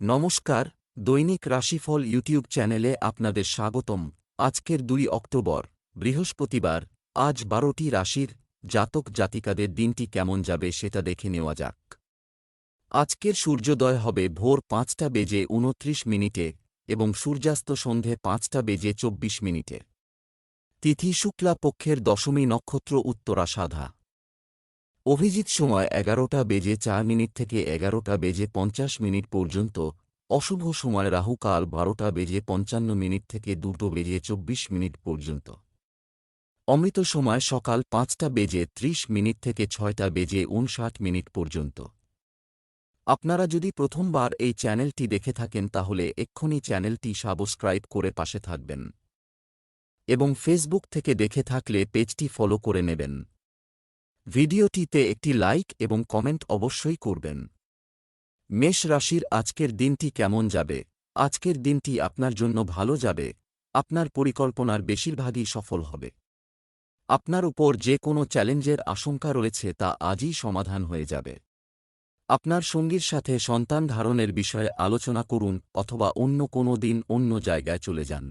নমস্কার, দৈনিক রাশিফল ইউটিউব চ্যানেলে আপনাদের স্বাগতম। আজকের দুই অক্টোবর, বৃহস্পতিবার, আজ বারোটি রাশির জাতক জাতিকাদের দিনটি কেমন যাবে সেটা দেখে নেওয়া যাক। আজকের সূর্যোদয় হবে ভোর পাঁচটা বেজে উনত্রিশ মিনিটে এবং সূর্যাস্ত সন্ধে পাঁচটা বেজে চব্বিশ মিনিটে। তিথি শুক্লা পক্ষের দশমী নক্ষত্র উত্তরাসাধা। অভিজিৎ সময় এগারোটা বেজে চার মিনিট থেকে এগারোটা বেজে পঞ্চাশ মিনিট পর্যন্ত, অশুভ সময় রাহুকাল বারোটা বেজে পঞ্চান্ন মিনিট থেকে দুটো বেজে চব্বিশ মিনিট পর্যন্ত। অমৃত সময় সকাল পাঁচটা বেজে ত্রিশ মিনিট থেকে ছয়টা বেজে উনষাট মিনিট পর্যন্ত। আপনারা যদি প্রথমবার এই চ্যানেলটি দেখে থাকেন তাহলে এক্ষুনি চ্যানেলটি সাবস্ক্রাইব করে পাশে থাকবেন। এবং ফেসবুক থেকে দেখে থাকলে পেজটি ফলো করে নেবেন। ভিডিওটিতে একটি লাইক এবং কমেন্ট অবশ্যই করবেন। মেষ রাশির আজকের দিনটি কেমন যাবে? আজকের দিনটি আপনার জন্য ভালো যাবে। আপনার পরিকল্পনার বেশিরভাগই সফল হবে। আপনার উপর যে কোনো চ্যালেঞ্জের আশঙ্কা রয়েছে তা আজই সমাধান হয়ে যাবে। আপনার সঙ্গীর সাথে সন্তান ধারণের বিষয়ে আলোচনা করুন অথবা অন্য কোনো দিন অন্য জায়গায় চলে যান।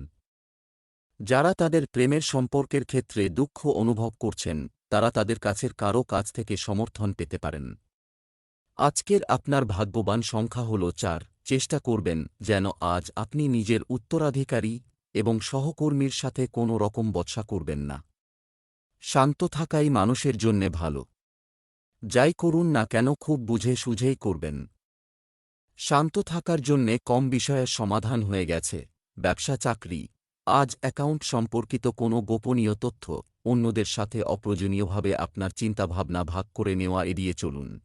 যারা তাদের প্রেমের সম্পর্কের ক্ষেত্রে দুঃখ অনুভব করছেন তারা তাদের কাছের কারও কাছ থেকে সমর্থন পেতে পারেন। আজকের আপনার ভাগ্যবান সংখ্যা হল চার। চেষ্টা করবেন যেন আজ আপনি নিজের উত্তরাধিকারী এবং সহকর্মীর সাথে কোনো রকম বৎসা করবেন না। শান্ত থাকাই মানুষের জন্যে ভালো। যাই করুন না কেন খুব বুঝে সুঝেই করবেন। শান্ত থাকার জন্যে কম বিষয়ের সমাধান হয়ে গেছে। ব্যবসা চাকরি আজ অ্যাকাউন্ট সম্পর্কিত কোনো গোপনীয় তথ্য অন্যদের সাথে অপ্রয়োজনীয়ভাবে আপনার চিন্তাভাবনা ভাগ করে নেওয়া এড়িয়ে চলুন।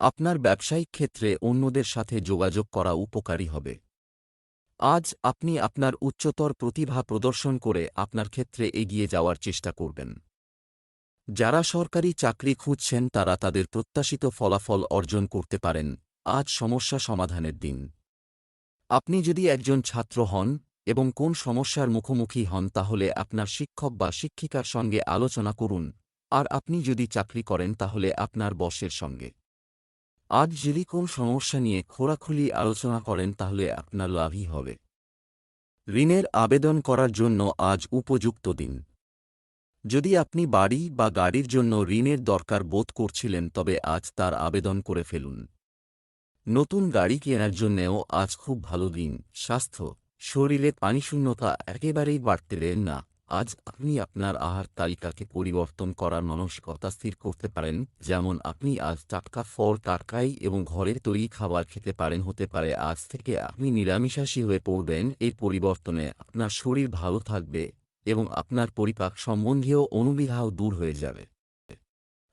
আপনার ব্যবসায়িক ক্ষেত্রে অন্যদের সাথে যোগাযোগ করা উপকারী হবে। আজ আপনি আপনার উচ্চতর প্রতিভা প্রদর্শন করে আপনার ক্ষেত্রে এগিয়ে যাওয়ার চেষ্টা করবেন। যারা সরকারি চাকরি খুঁজছেন তারা তাদের প্রত্যাশিত ফলাফল অর্জন করতে পারেন। আজ সমস্যা সমাধানের দিন। আপনি যদি একজন ছাত্র হন এবং কোন সমস্যার মুখোমুখি হন তাহলে আপনার শিক্ষক বা শিক্ষিকার সঙ্গে আলোচনা করুন। আর আপনি যদি চাকরি করেন তাহলে আপনার বসের সঙ্গে। আজ যদি কোন সমস্যা নিয়ে খোরাখুলি আলোচনা করেন তাহলে আপনার লাভই হবে। ঋণের আবেদন করার জন্য আজ উপযুক্ত দিন। যদি আপনি বাড়ি বা গাড়ির জন্য ঋণের দরকার বোধ করছিলেন তবে আজ তার আবেদন করে ফেলুন। নতুন গাড়ি কেনার জন্যেও আজ খুব ভালো দিন, স্বাস্থ্য। শরীরে পানিশূন্যতা একেবারেই বাড়তে দেন না। আজ আপনি আপনার আহার তালিকাকে পরিবর্তন করার মানসিকতা স্থির করতে পারেন, যেমন আপনি আজ টাটকা ফল, টাটকাই এবং ঘরের তৈরি খাবার খেতে পারেন, হতে পারে আজ থেকে আপনি নিরামিষাসী হয়ে পড়বেন। এই পরিবর্তনে আপনার শরীর ভালো থাকবে এবং আপনার পরিপাক সম্বন্ধীয় অনুবিধাহ দূর হয়ে যাবে।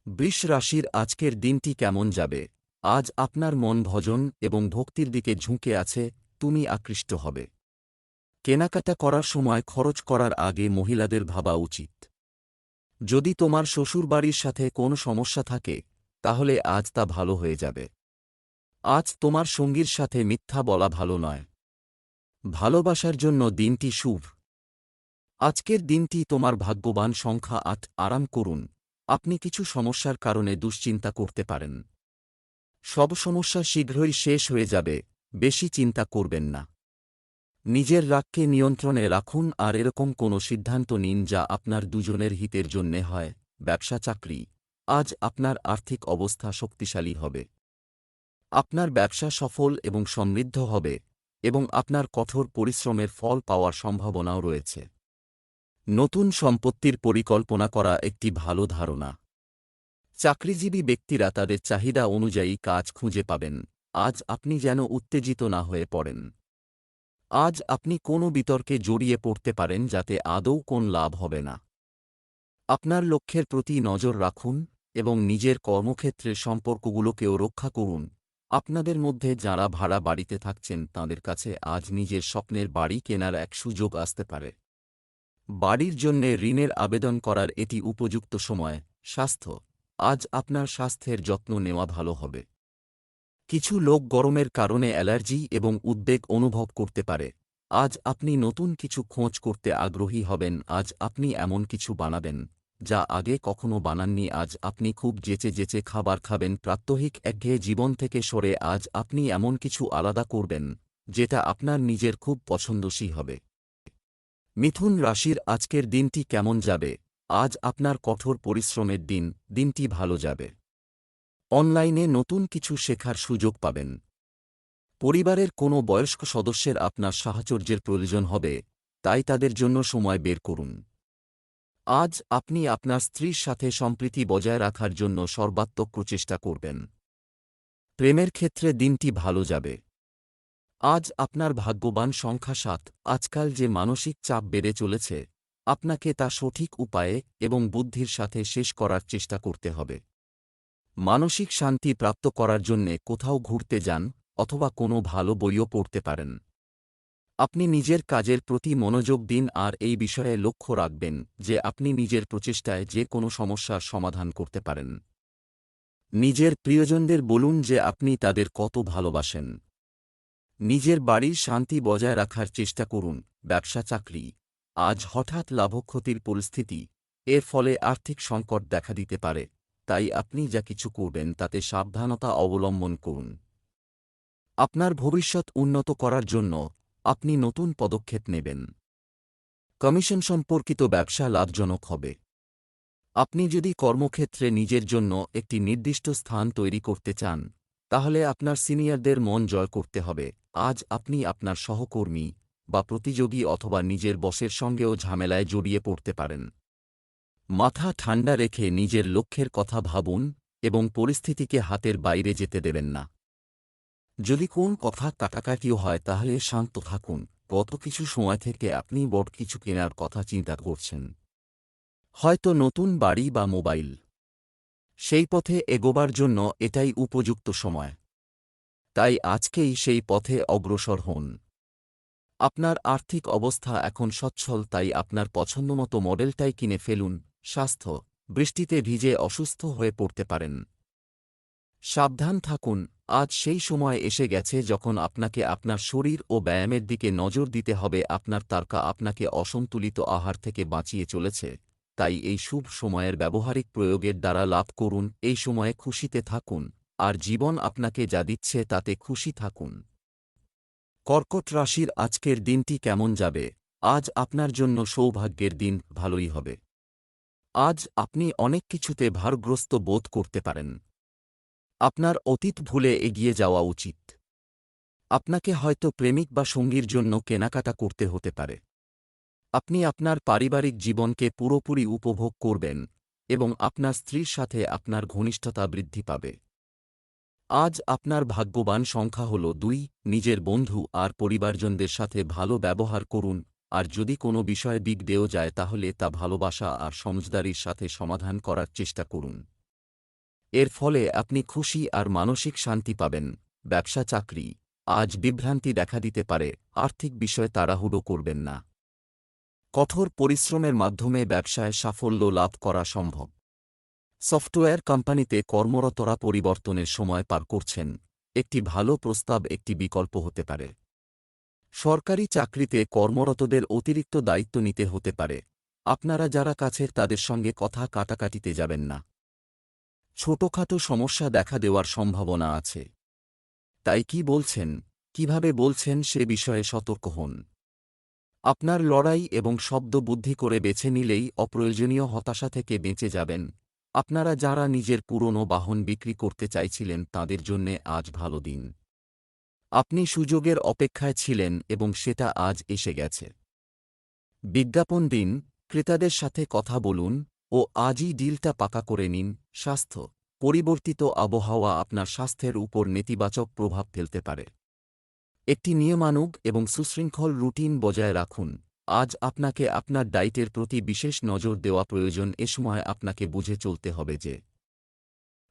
বৃষ রাশির আজকের দিনটি কেমন যাবে? আজ আপনার মন ভজন এবং ভক্তির দিকে ঝুঁকে আছে, তুমি আকৃষ্ট হবে। কেনাকাটা করার সময় খরচ করার আগে মহিলাদের ভাবা উচিত। যদি তোমার শ্বশুরবাড়ির সাথে কোনো সমস্যা থাকে, তাহলে আজ তা ভালো হয়ে যাবে। আজ তোমার সঙ্গীর সাথে মিথ্যা বলা ভালো নয়। ভালোবাসার জন্য দিনটি শুভ। আজকের দিনটি তোমার ভাগ্যবান সংখ্যা আট, আরাম করুন। আপনি কিছু সমস্যার কারণে দুশ্চিন্তা করতে পারেন। সব সমস্যা শীঘ্রই শেষ হয়ে যাবে, বেশি চিন্তা করবেন না। নিজের রাগকে নিয়ন্ত্রণে রাখুন আর এরকম কোনো সিদ্ধান্ত নিন যা আপনার দুজনের হিতের জন্যে হয়। ব্যবসা চাকরি। আজ আপনার আর্থিক অবস্থা শক্তিশালী হবে। আপনার ব্যবসা সফল এবং সমৃদ্ধ হবে এবং আপনার কঠোর পরিশ্রমের ফল পাওয়ার সম্ভাবনাও রয়েছে। নতুন সম্পত্তির পরিকল্পনা করা একটি ভালো ধারণা। চাকরিজীবী ব্যক্তিরা তাদের চাহিদা অনুযায়ী কাজ খুঁজে পাবেন। আজ আপনি যেন উত্তেজিত না হয়ে পড়েন। আজ আপনি কোনো বিতর্কে জড়িয়ে পড়তে পারেন যাতে আদৌ কোন লাভ হবে না। আপনার লক্ষ্যের প্রতি নজর রাখুন এবং নিজের কর্মক্ষেত্রের সম্পর্কগুলোকেও রক্ষা করুন। আপনাদের মধ্যে যাঁরা ভাড়া বাড়িতে থাকছেন, তাঁদের কাছে আজ নিজের স্বপ্নের বাড়ি কেনার এক সুযোগ আসতে পারে। বাড়ির জন্যে ঋণের আবেদন করার এটি উপযুক্ত সময়, স্বাস্থ্য। আজ আপনার স্বাস্থ্যের যত্ন নেওয়া ভালো হবে। কিছু লোক গরমের কারণে অ্যালার্জি এবং উদ্বেগ অনুভব করতে পারে। আজ আপনি নতুন কিছু খোঁজ করতে আগ্রহী হবেন, আজ আপনি এমন কিছু বানাবেন, যা আগে কখনো বানাননি, আজ আপনি খুব যেচে যেচে খাবার খাবেন, প্রাত্যহিক একঘেয়ে জীবন থেকে সরে আজ আপনি এমন কিছু আলাদা করবেন, যেটা আপনার নিজের খুব পছন্দসী হবে। মিথুন রাশির আজকের দিনটি কেমন যাবে? আজ আপনার কঠোর পরিশ্রমের দিন, দিনটি ভালো যাবে। অনলাইনে নতুন কিছু শেখার সুযোগ পাবেন। পরিবারের কোনো বয়স্ক সদস্যের আপনার সাহচর্যের প্রয়োজন হবে, তাই তাদের জন্য সময় বের করুন। আজ আপনি আপনার স্ত্রীর সাথে সম্প্রীতি বজায় রাখার জন্য সর্বাত্মক প্রচেষ্টা করবেন। প্রেমের ক্ষেত্রে দিনটি ভালো যাবে। আজ আপনার ভাগ্যবান সংখ্যা সাত, আজকাল যে মানসিক চাপ বেড়ে চলেছে, আপনাকে তা সঠিক উপায়ে এবং বুদ্ধির সাথে শেষ করার চেষ্টা করতে হবে। মানসিক শান্তি প্রাপ্ত করার জন্যে কোথাও ঘুরতে যান অথবা কোনো ভালো বইও পড়তে পারেন। আপনি নিজের কাজের প্রতি মনোযোগ দিন আর এই বিষয়ে লক্ষ্য রাখবেন যে আপনি নিজের প্রচেষ্টায় যে কোনো সমস্যার সমাধান করতে পারেন। নিজের প্রিয়জনদের বলুন যে আপনি তাদের কত ভালোবাসেন। নিজের বাড়ির শান্তি বজায় রাখার চেষ্টা করুন, ব্যবসা, চাকরি। আজ হঠাৎ লাভক্ষতির পরিস্থিতি, এর ফলে আর্থিক সংকট দেখা দিতে পারে। তাই আপনি যা কিছু করবেন তাতে সাবধানতা অবলম্বন করুন। আপনার ভবিষ্যৎ উন্নত করার জন্য আপনি নতুন পদক্ষেপ নেবেন। কমিশন সম্পর্কিত ব্যবসা লাভজনক হবে। আপনি যদি কর্মক্ষেত্রে নিজের জন্য একটি নির্দিষ্ট স্থান তৈরি করতে চান, তাহলে আপনার সিনিয়রদের মন জয় করতে হবে। আজ আপনি আপনার সহকর্মী বা প্রতিযোগী অথবা নিজের বসের সঙ্গেও ঝামেলায় জড়িয়ে পড়তে পারেন। মাথা ঠান্ডা রেখে নিজের লক্ষ্যের কথা ভাবুন এবং পরিস্থিতিকে হাতের বাইরে যেতে দেবেন না। যদি কোন কথা কাটাকাটিও হয় তাহলে শান্ত থাকুন। গত কিছু সময় থেকে আপনি বড় কিছু কেনার কথা চিন্তা করছেন। হয়তো নতুন বাড়ি বা মোবাইল। সেই পথে এগোবার জন্য এটাই উপযুক্ত সময়। তাই আজকেই সেই পথে অগ্রসর হন। আপনার আর্থিক অবস্থা এখন সচ্ছল তাই আপনার পছন্দমতো মডেলটাই কিনে ফেলুন। স্বাস্থ্য, বৃষ্টিতে ভিজে অসুস্থ হয়ে পড়তে পারেন। সাবধান থাকুন, আজ সেই সময় এসে গেছে যখন আপনাকে আপনার শরীর ও ব্যায়ামের দিকে নজর দিতে হবে, আপনার তারকা আপনাকে অসন্তুলিত আহার থেকে বাঁচিয়ে চলেছে। তাই এই শুভ সময়ের ব্যবহারিক প্রয়োগের দ্বারা লাভ করুন, এই সময়ে খুশিতে থাকুন, আর জীবন আপনাকে যা দিচ্ছে তাতে খুশি থাকুন। কর্কট রাশির আজকের দিনটি কেমন যাবে? আজ আপনার জন্য সৌভাগ্যের দিন, ভালোই হবে। আজ আপনি অনেক কিছুতে ভারগ্রস্ত বোধ করতে পারেন। আপনার অতীত ভুলে এগিয়ে যাওয়া উচিত। আপনাকে হয়তো প্রেমিক বা সঙ্গীর জন্য কেনাকাটা করতে হতে পারে। আপনি আপনার পারিবারিক জীবনকে পুরোপুরি উপভোগ করবেন এবং আপনার স্ত্রীর সাথে আপনার ঘনিষ্ঠতা বৃদ্ধি পাবে। আজ আপনার ভাগ্যবান সংখ্যা হল দুই, নিজের বন্ধু আর পরিবারজনদের সাথে ভালো ব্যবহার করুন আর যদি কোনো বিষয়ে বিগ দেও যায় তাহলে তা ভালোবাসা আর সমজদারির সাথে সমাধান করার চেষ্টা করুন। এর ফলে আপনি খুশি আর মানসিক শান্তি পাবেন। ব্যবসা চাকরি। আজ বিভ্রান্তি দেখা দিতে পারে। আর্থিক বিষয়ে তাড়াহুড়ো করবেন না। কঠোর পরিশ্রমের মাধ্যমে ব্যবসায় সাফল্য লাভ করা সম্ভব। সফটওয়্যার কোম্পানিতে কর্মরতরা পরিবর্তনের সময় পার করছেন। একটি ভালো প্রস্তাব একটি বিকল্প হতে পারে। সরকারি চাকরিতে কর্মরতদের অতিরিক্ত দায়িত্ব নিতে হতে পারে। আপনারা যারা কাছের তাদের সঙ্গে কথা কাটাকাটিতে যাবেন না। ছোটখাটো সমস্যা দেখা দেওয়ার সম্ভাবনা আছে। তাই কি বলছেন? কীভাবে বলছেন সে বিষয়ে সতর্ক হন। আপনার লড়াই এবং শব্দ বুদ্ধি করে বেছে নিলেই অপ্রয়োজনীয় হতাশা থেকে বেঁচে যাবেন। আপনারা যারা নিজের পুরনো বাহন বিক্রি করতে চাইছিলেন তাদের জন্যে আজ ভালো দিন। আপনি সুযোগের অপেক্ষায় ছিলেন এবং সেটা আজ এসে গেছে। বিজ্ঞাপন দিন, ক্রেতাদের সাথে কথা বলুন ও আজই ডিলটা পাকা করে নিন। স্বাস্থ্য, পরিবর্তিত আবহাওয়া আপনার স্বাস্থ্যের উপর নেতিবাচক প্রভাব ফেলতে পারে। একটি নিয়মানুগ এবং সুশৃঙ্খল রুটিন বজায় রাখুন। আজ আপনাকে আপনার ডায়েটের প্রতি বিশেষ নজর দেওয়া প্রয়োজন, এ সময় আপনাকে বুঝে চলতে হবে যে,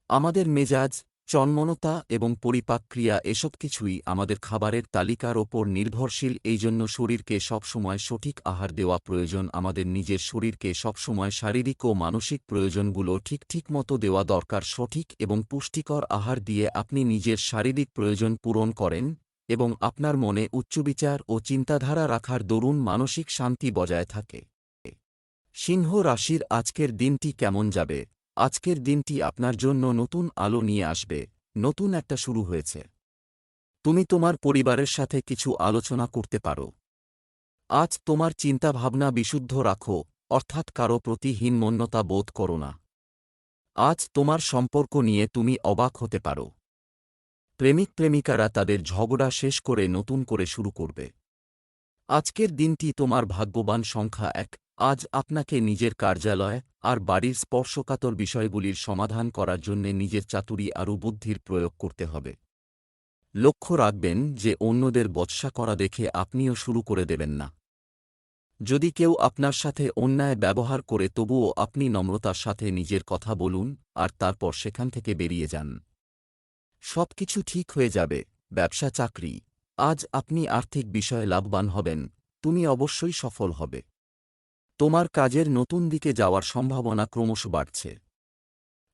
আমাদের মেজাজ চন্মনতা এবং পরিপাক্রিয়া এসব কিছুই আমাদের খাবারের তালিকার ওপর নির্ভরশীল, এই জন্য শরীরকে সবসময় সঠিক আহার দেওয়া প্রয়োজন, আমাদের নিজের শরীরকে সবসময় শারীরিক ও মানসিক প্রয়োজনগুলো ঠিক ঠিক মতো দেওয়া দরকার, সঠিক এবং পুষ্টিকর আহার দিয়ে আপনি নিজের শারীরিক প্রয়োজন পূরণ করেন এবং আপনার মনে উচ্চবিচার ও চিন্তাধারা রাখার দরুন মানসিক শান্তি বজায় থাকে। সিংহ রাশির আজকের দিনটি কেমন যাবে? আজকের দিনটি আপনার জন্য নতুন আলো নিয়ে আসবে, নতুন একটা শুরু হয়েছে। তুমি তোমার পরিবারের সাথে কিছু আলোচনা করতে পারো। আজ তোমার চিন্তাভাবনা বিশুদ্ধ রাখো, অর্থাৎ কারও প্রতি হীনমন্যতা বোধ করো না। আজ তোমার সম্পর্ক নিয়ে তুমি অবাক হতে পারো। প্রেমিক প্রেমিকারা তাদের ঝগড়া শেষ করে নতুন করে শুরু করবে। আজকের দিনটি তোমার ভাগ্যবান সংখ্যা এক আজ আপনাকে নিজের কার্যালয় আর বাড়ির স্পর্শকাতর বিষয়গুলির সমাধান করার জন্যে নিজের চাতুরি আরও বুদ্ধির প্রয়োগ করতে হবে। লক্ষ্য রাখবেন যে অন্যদের বৎসা করা দেখে আপনিও শুরু করে দেবেন না। যদি কেউ আপনার সাথে অন্যায় ব্যবহার করে তবুও আপনি নম্রতার সাথে নিজের কথা বলুন আর তারপর সেখান থেকে বেরিয়ে যান। সবকিছু ঠিক হয়ে যাবে, ব্যবসা চাকরি। আজ আপনি আর্থিক বিষয়ে লাভবান হবেন, তুমি অবশ্যই সফল হবে। তোমার কাজের নতুন দিকে যাওয়ার সম্ভাবনা ক্রমশ বাড়ছে।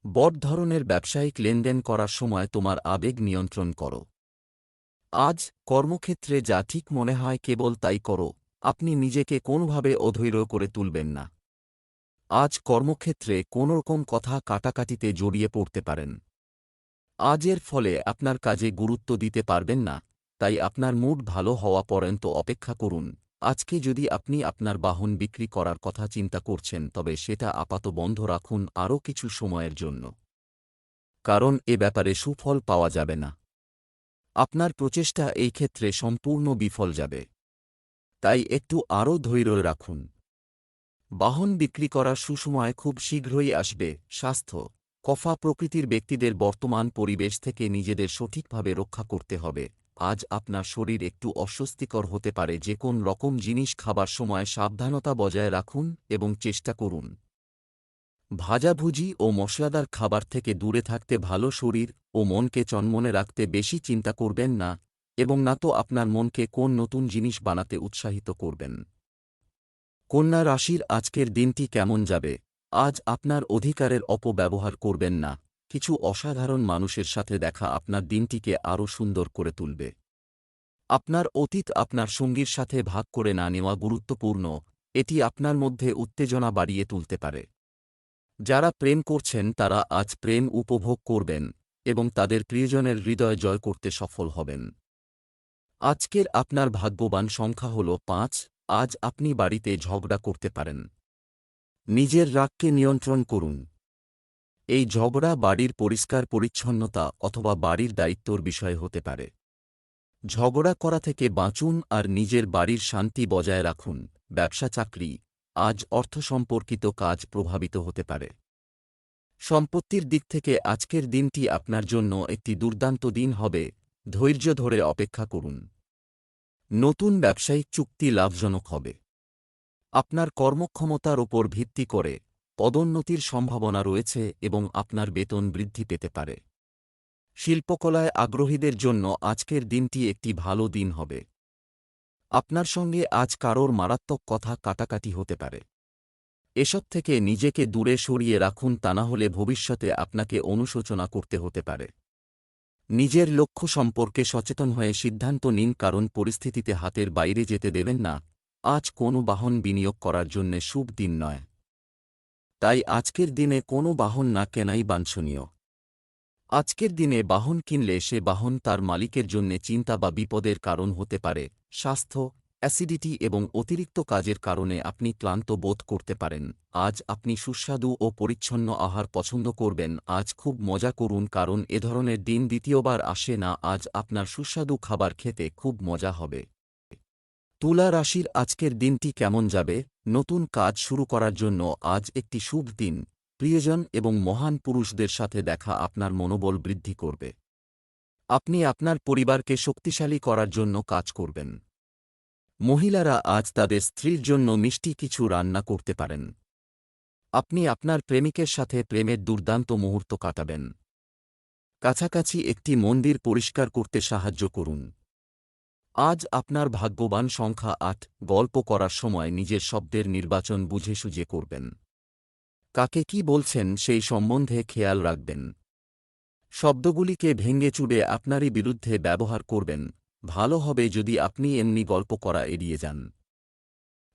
বড় ধরনের ব্যবসায়িক লেনদেন করার সময় তোমার আবেগ নিয়ন্ত্রণ করো। আজ কর্মক্ষেত্রে যা ঠিক মনে হয় কেবল তাই করো, আপনি নিজেকে কোনোভাবে অধৈর্য করে তুলবেন না। আজ কর্মক্ষেত্রে কোনোরকম কথা কাটাকাটিতে জড়িয়ে পড়তে পারেন। আজের ফলে আপনার কাজে গুরুত্ব দিতে পারবেন না, তাই আপনার মুড ভালো হওয়া পর্যন্ত অপেক্ষা করুন। আজকে যদি আপনি আপনার বাহন বিক্রি করার কথা চিন্তা করছেন, তবে সেটা আপাত বন্ধ রাখুন আরও কিছু সময়ের জন্য। কারণ এ ব্যাপারে সুফল পাওয়া যাবে না। আপনার প্রচেষ্টা এই ক্ষেত্রে সম্পূর্ণ বিফল যাবে। তাই একটু আরও ধৈর্য রাখুন। বাহন বিক্রি করার সুসময় খুব শীঘ্রই আসবে, স্বাস্থ্য, কফা প্রকৃতির ব্যক্তিদের বর্তমান পরিবেশ থেকে নিজেদের সঠিকভাবে রক্ষা করতে হবে। আজ আপনার শরীর একটু অস্বস্তিকর হতে পারে, যে কোন রকম জিনিস খাবার সময় সাবধানতা বজায় রাখুন এবং চেষ্টা করুন। ভাজাভুজি ও মশলাদার খাবার থেকে দূরে থাকতে ভালো শরীর ও মনকে চনমনে রাখতে বেশি চিন্তা করবেন না এবং না তো আপনার মনকে কোন নতুন জিনিস বানাতে উৎসাহিত করবেন। কন্যা রাশির আজকের দিনটি কেমন যাবে? আজ আপনার অধিকারের অপব্যবহার করবেন না। কিছু অসাধারণ মানুষের সাথে দেখা আপনার দিনটিকে আরও সুন্দর করে তুলবে। আপনার অতীত আপনার সঙ্গীর সাথে ভাগ করে না নেওয়া গুরুত্বপূর্ণ, এটি আপনার মধ্যে উত্তেজনা বাড়িয়ে তুলতে পারে। যারা প্রেম করছেন, তারা আজ প্রেম উপভোগ করবেন এবং তাদের প্রিয়জনের হৃদয় জয় করতে সফল হবেন। আজকের আপনার ভাগ্যবান সংখ্যা হল পাঁচ, আজ আপনি বাড়িতে ঝগড়া করতে পারেন। নিজের রাগকে নিয়ন্ত্রণ করুন। এই ঝগড়া বাড়ির পরিষ্কার পরিচ্ছন্নতা অথবা বাড়ির দায়িত্বর বিষয় হতে পারে। ঝগড়া করা থেকে বাঁচুন আর নিজের বাড়ির শান্তি বজায় রাখুন, ব্যবসা চাকরি, আজ অর্থ সম্পর্কিত কাজ প্রভাবিত হতে পারে। সম্পত্তির দিক থেকে আজকের দিনটি আপনার জন্য একটি দুর্দান্ত দিন হবে, ধৈর্য ধরে অপেক্ষা করুন। নতুন ব্যবসায়িক চুক্তি লাভজনক হবে। আপনার কর্মক্ষমতার ওপর ভিত্তি করে পদোন্নতির সম্ভাবনা রয়েছে এবং আপনার বেতন বৃদ্ধি পেতে পারে। শিল্পকলায় আগ্রহীদের জন্য আজকের দিনটি একটি ভালো দিন হবে। আপনার সঙ্গে আজ কারোর মারাত্মক কথা কাটাকাটি হতে পারে। এসব থেকে নিজেকে দূরে সরিয়ে রাখুন তা না হলে ভবিষ্যতে আপনাকে অনুশোচনা করতে হতে পারে। নিজের লক্ষ্য সম্পর্কে সচেতন হয়ে সিদ্ধান্ত নিন কারণ পরিস্থিতিতে হাতের বাইরে যেতে দেবেন না। আজ কোনো বাহন বিনিয়োগ করার জন্যে শুভ দিন নয়। তাই আজকের দিনে কোনো বাহন না কেনাই বাঞ্ছনীয়। আজকের দিনে বাহন কিনলে সে বাহন তার মালিকের জন্যে চিন্তা বা বিপদের কারণ হতে পারে, স্বাস্থ্য, অ্যাসিডিটি এবং অতিরিক্ত কাজের কারণে আপনি ক্লান্ত বোধ করতে পারেন। আজ আপনি সুস্বাদু ও পরিচ্ছন্ন আহার পছন্দ করবেন, আজ খুব মজা করুন কারণ এ ধরনের দিন দ্বিতীয়বার আসে না, আজ আপনার সুস্বাদু খাবার খেতে খুব মজা হবে। তুলা রাশির আজকের দিনটি কেমন যাবে? নতুন কাজ শুরু করার জন্য আজ একটি শুভ দিন। প্রিয়জন এবং মহান পুরুষদের সাথে দেখা আপনার মনোবল বৃদ্ধি করবে। আপনি আপনার পরিবারকে শক্তিশালী করার জন্য কাজ করবেন। মহিলারা আজ তাদের স্ত্রীর জন্য মিষ্টি কিছু রান্না করতে পারেন। আপনি আপনার প্রেমিকের সাথে প্রেমের দুর্দান্ত মুহূর্ত কাটাবেন। কাছাকাছি একটি মন্দির পরিষ্কার করতে সাহায্য করুন। আজ আপনার ভাগ্যবান সংখ্যা আট, গল্প করার সময় নিজের শব্দের নির্বাচন বুঝে সুঝে করবেন। কাকে কি বলছেন সেই সম্বন্ধে খেয়াল রাখবেন। শব্দগুলিকে ভেঙে চুড়ে আপনারই বিরুদ্ধে ব্যবহার করবেন, ভালো হবে যদি আপনি এমনি গল্প করা এড়িয়ে যান।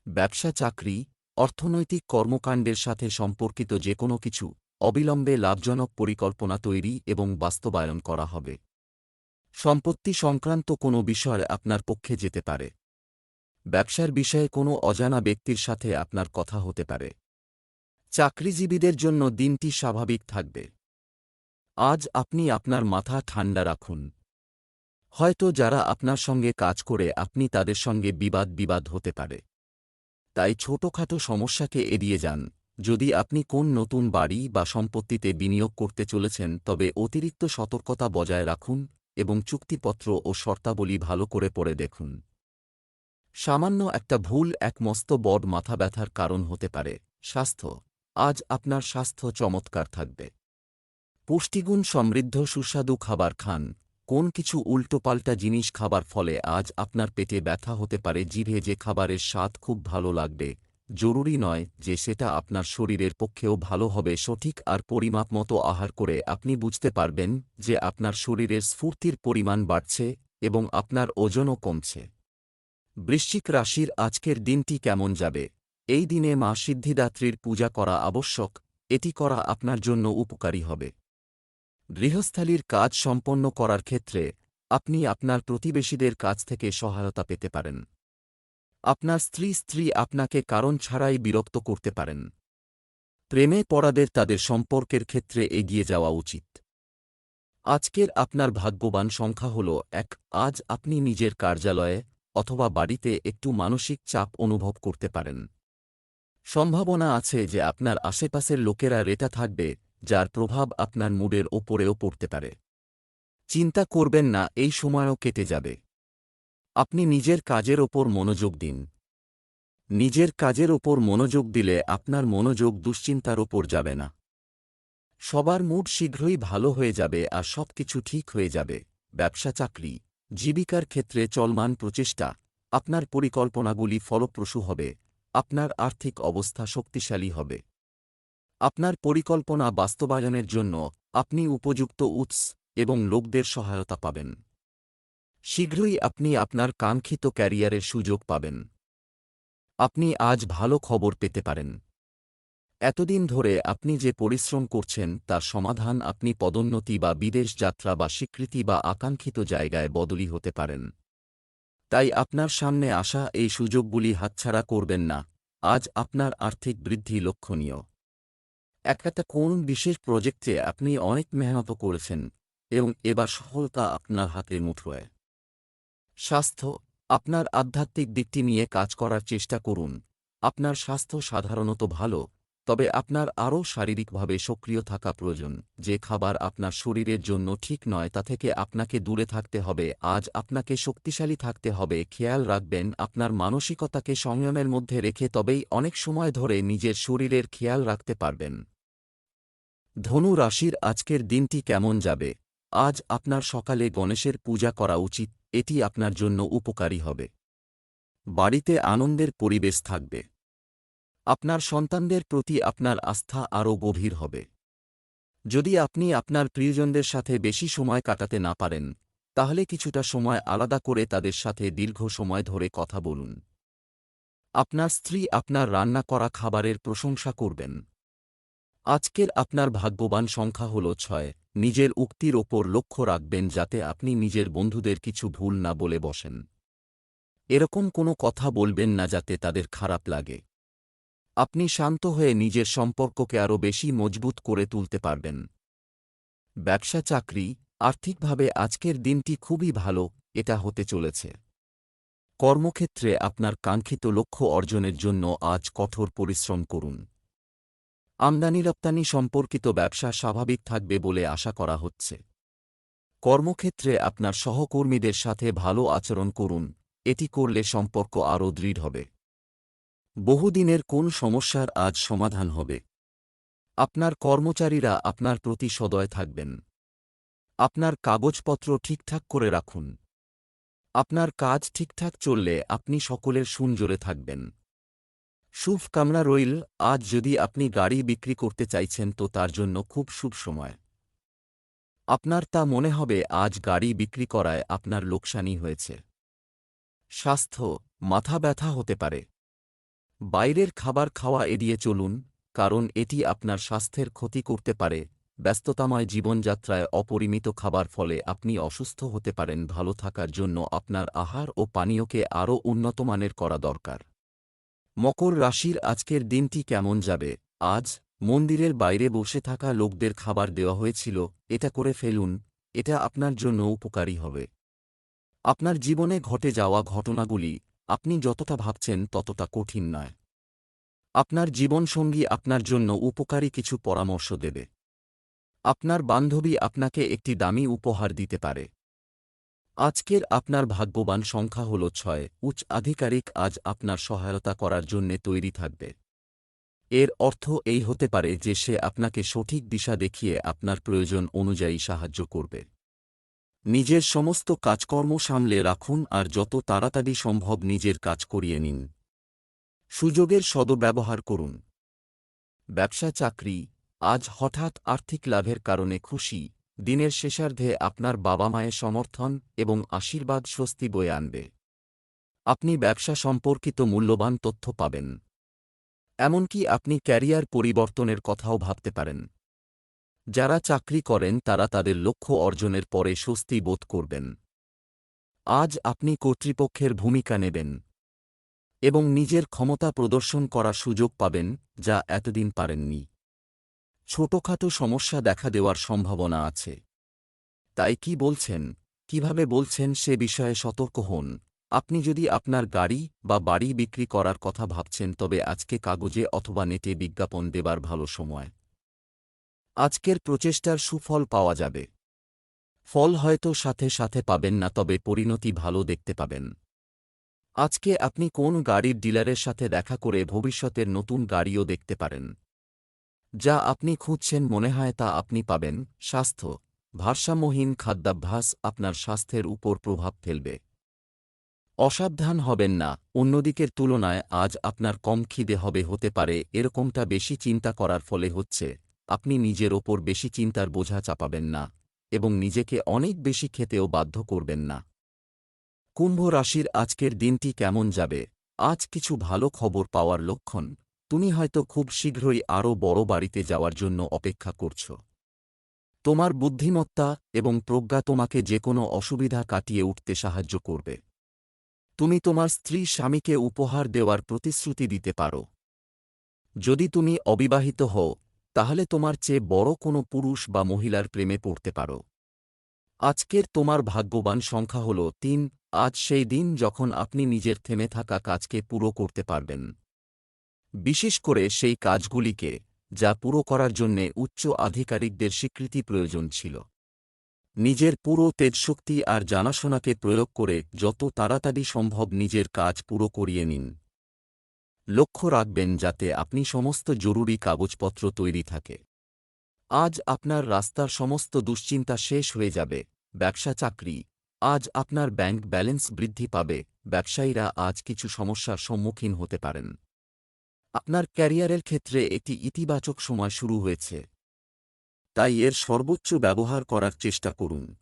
ব্যবসা চাকরি, অর্থনৈতিক কর্মকাণ্ডের সাথে সম্পর্কিত যে কোনো কিছু, অবিলম্বে লাভজনক পরিকল্পনা তৈরি এবং বাস্তবায়ন করা হবে। সম্পত্তি সংক্রান্ত কোনো বিষয় আপনার পক্ষে যেতে পারে। ব্যবসার বিষয়ে কোনো অজানা ব্যক্তির সাথে আপনার কথা হতে পারে। চাকরিজীবীদের জন্য দিনটি স্বাভাবিক থাকবে। আজ আপনি আপনার মাথা ঠান্ডা রাখুন। হয়তো যারা আপনার সঙ্গে কাজ করে আপনি তাদের সঙ্গে বিবাদ বিবাদ হতে পারে। তাই ছোটখাটো সমস্যাকে এড়িয়ে যান। যদি আপনি কোন নতুন বাড়ি বা সম্পত্তিতে বিনিয়োগ করতে চলেছেন তবে অতিরিক্ত সতর্কতা বজায় রাখুন। এবং চুক্তিপত্র ও শর্তাবলী ভালো করে পড়ে দেখুন। সামান্য একটা ভুল এক মস্ত বড় মাথা ব্যথার কারণ হতে পারে। স্বাস্থ্য। আজ আপনার স্বাস্থ্য চমৎকার থাকবে। পুষ্টিগুণ সমৃদ্ধ সুস্বাদু খাবার খান। কোন কিছু উল্টোপাল্টা জিনিস খাবার ফলে আজ আপনার পেটে ব্যথা হতে পারে, জিভে যে খাবারের স্বাদ খুব ভালো লাগবে। জরুরি নয় যে সেটা আপনার শরীরের পক্ষেও ভালো হবে, সঠিক আর পরিমাপ মতো আহার করে আপনি বুঝতে পারবেন যে আপনার শরীরের স্ফূর্তির পরিমাণ বাড়ছে এবং আপনার ওজনও কমছে। বৃশ্চিক রাশির আজকের দিনটি কেমন যাবে? এই দিনে মা সিদ্ধিদাত্রীর পূজা করা আবশ্যক, এটি করা আপনার জন্য উপকারী হবে। গৃহস্থালির কাজ সম্পন্ন করার ক্ষেত্রে আপনি আপনার প্রতিবেশীদের কাছ থেকে সহায়তা পেতে পারেন। আপনার স্ত্রী স্ত্রী আপনাকে কারণ ছাড়াই বিরক্ত করতে পারেন। প্রেমে পড়াদের তাদের সম্পর্কের ক্ষেত্রে এগিয়ে যাওয়া উচিত। আজকের আপনার ভাগ্যবান সংখ্যা হল এক, আজ আপনি নিজের কার্যালয়ে অথবা বাড়িতে একটু মানসিক চাপ অনুভব করতে পারেন। সম্ভাবনা আছে যে আপনার আশেপাশের লোকেরা রেটা থাকবে, যার প্রভাব আপনার মুডের ওপরেও পড়তে পারে। চিন্তা করবেন না, এই সময়ও কেটে যাবে। আপনি নিজের কাজের ওপর মনোযোগ দিন। নিজের কাজের ওপর মনোযোগ দিলে আপনার মনোযোগ দুশ্চিন্তার ওপর যাবে না। সবার মুড শীঘ্রই ভালো হয়ে যাবে আর সব কিছু ঠিক হয়ে যাবে। ব্যবসা, চাকরি, জীবিকার ক্ষেত্রে চলমান প্রচেষ্টা, আপনার পরিকল্পনাগুলি ফলপ্রসূ হবে, আপনার আর্থিক অবস্থা শক্তিশালী হবে। আপনার পরিকল্পনা বাস্তবায়নের জন্য আপনি উপযুক্ত উৎস এবং লোকদের সহায়তা পাবেন। শীঘ্রই আপনি আপনার কাঙ্ক্ষিত ক্যারিয়ারের সুযোগ পাবেন। আপনি আজ ভালো খবর পেতে পারেন। এতদিন ধরে আপনি যে পরিশ্রম করছেন, তার সমাধান আপনি পদোন্নতি বা বিদেশ যাত্রা বা স্বীকৃতি বা আকাঙ্ক্ষিত জায়গায় বদলি হতে পারেন। তাই আপনার সামনে আসা এই সুযোগগুলি হাতছাড়া করবেন না। আজ আপনার আর্থিক বৃদ্ধি লক্ষণীয়। একটা কোন বিশেষ প্রজেক্টে আপনি অনেক মেহনত করেছেন এবং এবার সফলতা আপনার হাতের মুঠোয়। স্বাস্থ্য, আপনার আধ্যাত্মিক দিকটি নিয়ে কাজ করার চেষ্টা করুন। আপনার স্বাস্থ্য সাধারণত ভালো, তবে আপনার আরও শারীরিকভাবে সক্রিয় থাকা প্রয়োজন। যে খাবার আপনার শরীরের জন্য ঠিক নয় তা থেকে আপনাকে দূরে থাকতে হবে। আজ আপনাকে শক্তিশালী থাকতে হবে। খেয়াল রাখবেন, আপনার মানসিকতাকে সংযমের মধ্যে রেখে তবেই অনেক সময় ধরে নিজের শরীরের খেয়াল রাখতে পারবেন। ধনু রাশির আজকের দিনটি কেমন যাবে? আজ আপনার সকালে গণেশের পূজা করা উচিত। এটি আপনার জন্য উপকারী হবে। বাড়িতে আনন্দের পরিবেশ থাকবে। আপনার সন্তানদের প্রতি আপনার আস্থা আরও গভীর হবে। যদি আপনি আপনার প্রিয়জনদের সাথে বেশি সময় কাটাতে না পারেন, তাহলে কিছুটা সময় আলাদা করে তাদের সাথে দীর্ঘ সময় ধরে কথা বলুন। আপনার স্ত্রী আপনার রান্না করা খাবারের প্রশংসা করবেন। আজকের আপনার ভাগ্যবান সংখ্যা হল ছয়। নিজের উক্তির ওপর লক্ষ্য রাখবেন যাতে আপনি নিজের বন্ধুদের কিছু ভুল না বলে বসেন। এরকম কোনো কথা বলবেন না যাতে তাদের খারাপ লাগে। আপনি শান্ত হয়ে নিজের সম্পর্ককে আরও বেশি মজবুত করে তুলতে পারবেন। ব্যবসা চাকরি, আর্থিকভাবে আজকের দিনটি খুবই ভালো, এটা হতে চলেছে। কর্মক্ষেত্রে আপনার কাঙ্ক্ষিত লক্ষ্য অর্জনের জন্য আজ কঠোর পরিশ্রম করুন। আমদানি রপ্তানি সম্পর্কিত ব্যবসা স্বাভাবিক থাকবে বলে আশা করা হচ্ছে। কর্মক্ষেত্রে আপনার সহকর্মীদের সাথে ভালো আচরণ করুন, এটি করলে সম্পর্ক আরও দৃঢ় হবে। বহুদিনের কোন সমস্যার আজ সমাধান হবে? আপনার কর্মচারীরা আপনার প্রতি সদয় থাকবেন। আপনার কাগজপত্র ঠিকঠাক করে রাখুন। আপনার কাজ ঠিকঠাক চললে আপনি সকলের সুনজোরে থাকবেন। শুভ কামনা রইল, আজ যদি আপনি গাড়ি বিক্রি করতে চাইছেন তো তার জন্য খুব শুভ সময়। আপনার তা মনে হবে, আজ গাড়ি বিক্রি করায় আপনার লোকসানি হয়েছে। স্বাস্থ্য, মাথা ব্যথা হতে পারে। বাইরের খাবার খাওয়া এড়িয়ে চলুন, কারণ এটি আপনার স্বাস্থ্যের ক্ষতি করতে পারে। ব্যস্ততাময় জীবনযাত্রায় অপরিমিত খাবার ফলে আপনি অসুস্থ হতে পারেন। ভালো থাকার জন্য আপনার আহার ও পানীয়কে আরও উন্নতমানের করা দরকার। মকর রাশির আজকের দিনটি কেমন যাবে? আজ মন্দিরের বাইরে বসে থাকা লোকদের খাবার দেওয়া হয়েছিল, এটা করে ফেলুন, এটা আপনার জন্য উপকারী হবে। আপনার জীবনে ঘটে যাওয়া ঘটনাগুলি, আপনি যতটা ভাবছেন ততটা কঠিন নয়। আপনার জীবনসঙ্গী আপনার জন্য উপকারী কিছু পরামর্শ দেবে। আপনার বান্ধবী আপনাকে একটি দামি উপহার দিতে পারে। আজকের আপনার ভাগ্যবান সংখ্যা হল ছয়, উচ্চ আধিকারিক আজ আপনার সহায়তা করার জন্যে তৈরি থাকবে। এর অর্থ এই হতে পারে যে সে আপনাকে সঠিক দিশা দেখিয়ে আপনার প্রয়োজন অনুযায়ী সাহায্য করবে। নিজের সমস্ত কাজকর্ম সামলে রাখুন আর যত তাড়াতাড়ি সম্ভব নিজের কাজ করিয়ে নিন। সুযোগের সদব্যবহার করুন। ব্যবসা চাকরি, আজ হঠাৎ আর্থিক লাভের কারণে খুশি দিনের শেষার্ধে আপনার বাবা মায়ের সমর্থন এবং আশীর্বাদ স্বস্তি বয়ে আনবে। আপনি ব্যবসা সম্পর্কিত মূল্যবান তথ্য পাবেন। এমনকি আপনি ক্যারিয়ার পরিবর্তনের কথাও ভাবতে পারেন। যারা চাকরি করেন, তারা তাদের লক্ষ্য অর্জনের পরে স্বস্তি বোধ করবেন। আজ আপনি কর্তৃপক্ষের ভূমিকা নেবেন এবং নিজের ক্ষমতা প্রদর্শন করার সুযোগ পাবেন, যা এতদিন পারেননি। ছোটখাটো সমস্যা দেখা দেওয়ার সম্ভাবনা আছে। তাই কি বলছেন? কীভাবে বলছেন সে বিষয়ে সতর্ক হন। আপনি যদি আপনার গাড়ি বা বাড়ি বিক্রি করার কথা ভাবছেন, তবে আজকে কাগজে অথবা নেটে বিজ্ঞাপন দেবার ভালো সময়। আজকের প্রচেষ্টার সুফল পাওয়া যাবে। ফল হয়তো সাথে সাথে পাবেন না, তবে পরিণতি ভালো দেখতে পাবেন। আজকে আপনি কোন গাড়ির ডিলারের সাথে দেখা করে ভবিষ্যতের নতুন গাড়িও দেখতে পারেন। যা আপনি খুঁজছেন মনে হয় তা আপনি পাবেন। স্বাস্থ্য। ভারসাম্যহীন খাদ্যাভ্যাস আপনার স্বাস্থ্যের উপর প্রভাব ফেলবে। অসাবধান হবেন না। অন্যদিকের তুলনায় আজ আপনার কম খিদে হবে হতে পারে। এরকমটা বেশি চিন্তা করার ফলে হচ্ছে, আপনি নিজের ওপর বেশি চিন্তার বোঝা চাপাবেন না এবং নিজেকে অনেক বেশি খেতেও বাধ্য করবেন না। কুম্ভ রাশির আজকের দিনটি কেমন যাবে? আজ কিছু ভালো খবর পাওয়ার লক্ষণ। তুমি হয়তো খুব শীঘ্রই আরও বড় বাড়িতে যাওয়ার জন্য অপেক্ষা করছ। তোমার বুদ্ধিমত্তা এবং প্রজ্ঞা তোমাকে যে কোনো অসুবিধা কাটিয়ে উঠতে সাহায্য করবে। তুমি তোমার স্ত্রী স্বামীকে উপহার দেওয়ার প্রতিশ্রুতি দিতে পারো। যদি তুমি অবিবাহিত হও, তাহলে তোমার চেয়ে বড় কোনো পুরুষ বা মহিলার প্রেমে পড়তে পারো। আজকের তোমার ভাগ্যবান সংখ্যা হল তিন, আজ সেই দিন যখন আপনি নিজের থেমে থাকা কাজকে পুরো করতে পারবেন। বিশেষ করে সেই কাজগুলিকে, যা পুরো করার জন্যে উচ্চ আধিকারিকদের স্বীকৃতি প্রয়োজন ছিল। নিজের পুরো তেজশক্তি আর জানাশোনাকে প্রয়োগ করে যত তাড়াতাড়ি সম্ভব নিজের কাজ পুরো করিয়ে নিন। লক্ষ্য রাখবেন যাতে আপনি সমস্ত জরুরি কাগজপত্র তৈরি থাকে। আজ আপনার রাস্তার সমস্ত দুশ্চিন্তা শেষ হয়ে যাবে। ব্যবসা চাকরি। আজ আপনার ব্যাংক ব্যালেন্স বৃদ্ধি পাবে। ব্যবসায়ীরা আজ কিছু সমস্যার সম্মুখীন হতে পারেন। আপনার ক্যারিয়ারের ক্ষেত্রে একটি ইতিবাচক সময় শুরু হয়েছে। তাই এর সর্বোচ্চ ব্যবহার করার চেষ্টা করুন।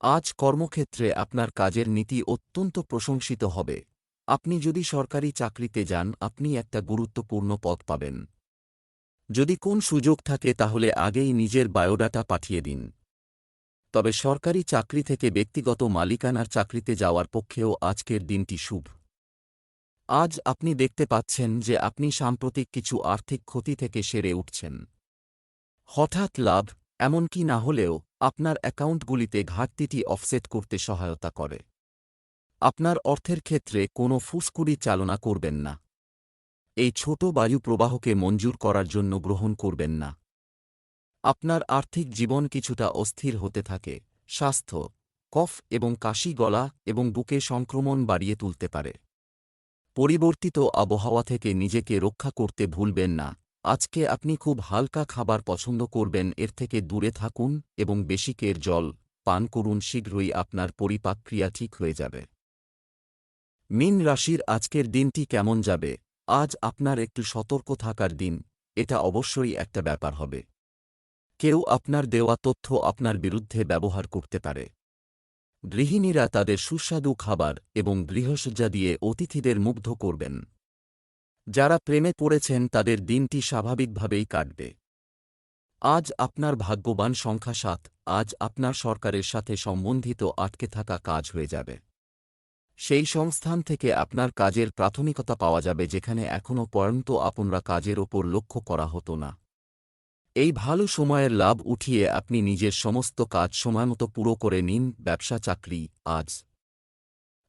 আজ কর্মক্ষেত্রে আপনার কাজের নীতি অত্যন্ত প্রশংসিত হবে। আপনি যদি সরকারি চাকরিতে যান, আপনি একটা গুরুত্বপূর্ণ পদ পাবেন। যদি কোন সুযোগ থাকে, তাহলে আগেই নিজের বায়োডাটা পাঠিয়ে দিন। তবে সরকারি চাকরি থেকে ব্যক্তিগত মালিকানার চাকরিতে যাওয়ার পক্ষেও আজকের দিনটি শুভ। আজ আপনি দেখতে পাচ্ছেন যে আপনি সাম্প্রতিক কিছু আর্থিক ক্ষতি থেকে সেরে উঠছেন। হঠাৎ লাভ এমনকি না হলেও আপনার অ্যাকাউন্টগুলিতে ঘাটতিটি অফসেট করতে সহায়তা করে। আপনার অর্থের ক্ষেত্রে কোনো ফুসকুড়ি চালনা করবেন না। এই ছোট বায়ু প্রবাহকে মঞ্জুর করার জন্য গ্রহণ করবেন না। আপনার আর্থিক জীবন কিছুটা অস্থির হতে থাকে, স্বাস্থ্য, কফ এবং কাশি গলা এবং বুকে সংক্রমণ বাড়িয়ে তুলতে পারে। পরিবর্তিত আবহাওয়া থেকে নিজেকে রক্ষা করতে ভুলবেন না। আজকে আপনি খুব হালকা খাবার পছন্দ করবেন, এর থেকে দূরে থাকুন এবং বেশিকের জল পান করুন, শীঘ্রই আপনার পরিপাক ক্রিয়া ঠিক হয়ে যাবে। মিন রাশির আজকের দিনটি কেমন যাবে? আজ আপনার একটু সতর্ক থাকার দিন, এটা অবশ্যই একটা ব্যাপার হবে। কেউ আপনার দেওয়া তথ্য আপনার বিরুদ্ধে ব্যবহার করতে পারে। গৃহিণীরা তাদের সুস্বাদু খাবার এবং গৃহসজ্জা দিয়ে অতিথিদের মুগ্ধ করবেন। যারা প্রেমে পড়েছেন, তাদের দিনটি স্বাভাবিকভাবেই কাটবে। আজ আপনার ভাগ্যবান সংখ্যা সাত, আজ আপনার সরকারের সাথে সম্বন্ধিত আটকে থাকা কাজ হয়ে যাবে। সেই সংস্থান থেকে আপনার কাজের প্রাথমিকতা পাওয়া যাবে, যেখানে এখনও পর্যন্ত আপনারা কাজের ওপর লক্ষ্য করা হতো না। এই ভালো সময়ের লাভ উঠিয়ে আপনি নিজের সমস্ত কাজ সময়মতো পুরো করে নিন ব্যবসা চাকরি আজ।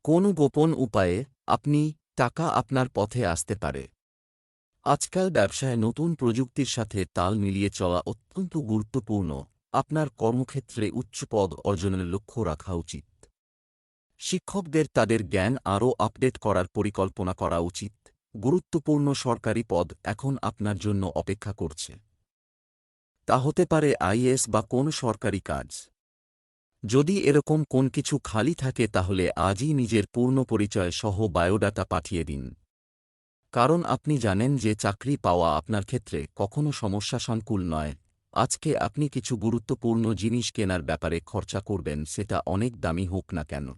কোনো গোপন উপায়ে আপনি টাকা আপনার পথে আসতে পারে। আজকাল ব্যবসায় নতুন প্রযুক্তির সাথে তাল মিলিয়ে চলা অত্যন্ত গুরুত্বপূর্ণ। আপনার কর্মক্ষেত্রে উচ্চ পদ অর্জনের লক্ষ্য রাখা উচিত। শিক্ষকদের তাদের জ্ঞান আরও আপডেট করার পরিকল্পনা করা উচিত। গুরুত্বপূর্ণ সরকারি পদ এখন আপনার জন্য অপেক্ষা করছে। তা হতে পারে আইএস বা কোন সরকারি কাজ। যদি এরকম কোন কিছু খালি থাকে তাহলে আজই নিজের পূর্ণ পরিচয় সহ বায়োডাটা পাঠিয়ে দিন। কারণ আপনি জানেন যে চাকরি পাওয়া আপনার ক্ষেত্রে কখনো সমস্যা সংকুল নয়। আজকে আপনি কিছু গুরুত্বপূর্ণ জিনিস কেনার ব্যাপারে খরচা করবেন সেটা অনেক দামি হোক না কেন।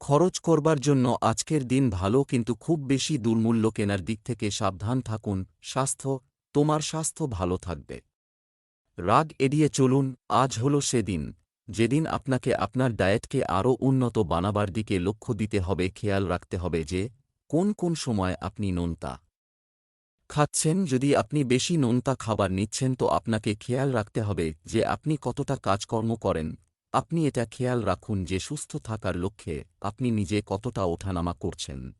খরচ করবার জন্য আজকের দিন ভালো কিন্তু খুব বেশি দুর্মূল্য কেনার দিক থেকে সাবধান থাকুন, স্বাস্থ্য, তোমার স্বাস্থ্য ভালো থাকবে। রাগ এড়িয়ে চলুন, আজ হল সেদিন। যেদিন আপনাকে আপনার ডায়েটকে আরও উন্নত বানাবার দিকে লক্ষ্য দিতে হবে, খেয়াল রাখতে হবে যে, কোন কোন সময় আপনি নোনতা খাচ্ছেন। যদি আপনি বেশি নোনতা খাবার নিচ্ছেন, তো আপনাকে খেয়াল রাখতে হবে যে, আপনি কতটা কাজকর্ম করেন। আপনি এটা খেয়াল রাখুন যে, সুস্থ থাকার লক্ষ্যে আপনি নিজে কতটা ওঠানামা করছেন।